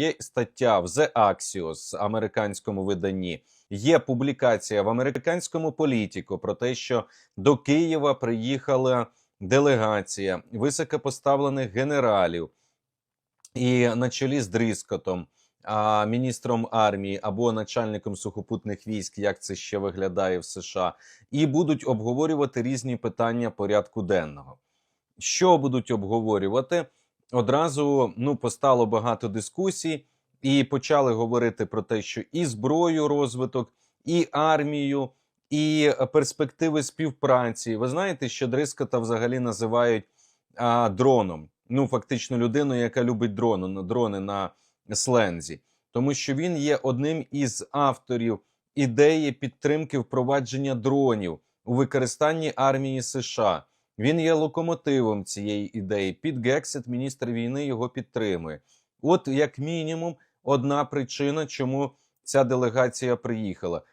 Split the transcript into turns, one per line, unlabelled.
є стаття в The Axios, американському виданні. Є публікація в американському політику про те, що до Києва приїхала делегація високопоставлених генералів, і на чолі з Дрискотом, а міністром армії або начальником сухопутних військ, як це ще виглядає в США, і будуть обговорювати різні питання порядку денного. Що будуть обговорювати? Одразу ну постало багато дискусій, і почали говорити про те, що і зброю розвиток, і армію, і перспективи співпраці. Ви знаєте, що Дрискота взагалі називають а, дроном. Ну, фактично, людиною, яка любить дрони, дрони на слензі, тому що він є одним із авторів ідеї підтримки впровадження дронів у використанні армії США. Він є локомотивом цієї ідеї. Під Гексет, міністр війни, його підтримує. От, як мінімум, одна причина, чому ця делегація приїхала.